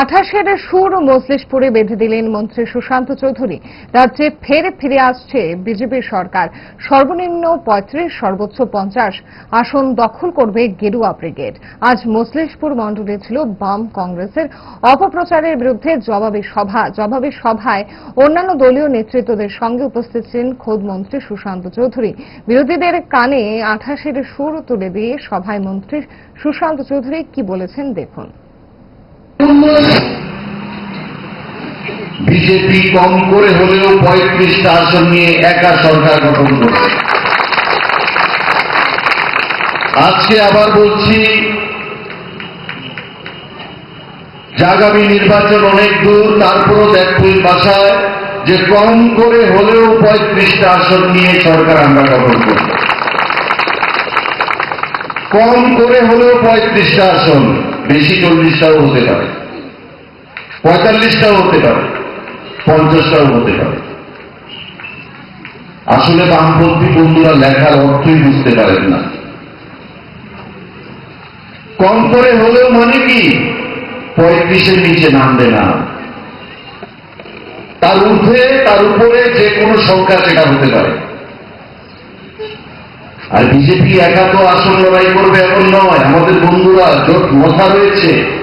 আঠাশের সুর মজলিশপুরে বেঁধে দিলেন মন্ত্রী সুশান্ত চৌধুরী। রাজ্যে ফের ফিরে আসছে বিজেপি সরকার। সর্বনিম্ন পঁয়ত্রিশ, সর্বোচ্চ পঞ্চাশ আসন দখল করবে গেরুয়া ব্রিগেড। আজ মজলিশপুর মণ্ডলে ছিল বাম কংগ্রেসের। অপপ্রচারের বিরুদ্ধে জবাবি সভা। জবাবি সভায় অন্যান্য দলীয় নেতৃত্বদের সঙ্গে উপস্থিত ছিলেন খোদ মন্ত্রী সুশান্ত চৌধুরী। বিরোধীদের কানে আঠাশের সুর তুলে দিয়ে সভায় মন্ত্রী সুশান্ত চৌধুরী কি বলেছেন দেখুন। বিজেপি কম করে হলেও পঁয়ত্রিশটা আসন নিয়ে একা সরকার গঠন করছে। আজকে আবার বলছি আগামী নির্বাচন অনেক দূর, তারপরও দেখবই বাসায় যে কম করে হলেও পঁয়ত্রিশটা আসন নিয়ে সরকার আমরা গঠন করব। কম করে হলেও পঁয়ত্রিশটা আসন, বেশি চল্লিশটাও হতে পারে। পঁয়তাল্লিশটাও হতে পারে। পঞ্চাশটাও হতে পারে। আসলে বামপন্থী বন্ধুরা লেখার অর্থই বুঝতে পারেন না। কম করে হলেও মানে কি? পঁয়ত্রিশের নিচে নামবে না। তার ঊর্ধ্বে, তার উপরে যে কোনো সংখ্যা সেটা হতে পারে। আর বিজেপি একা তো আসন লড়াই করবে এখন নয়। আমাদের বন্ধুরা জোট মশা রয়েছে।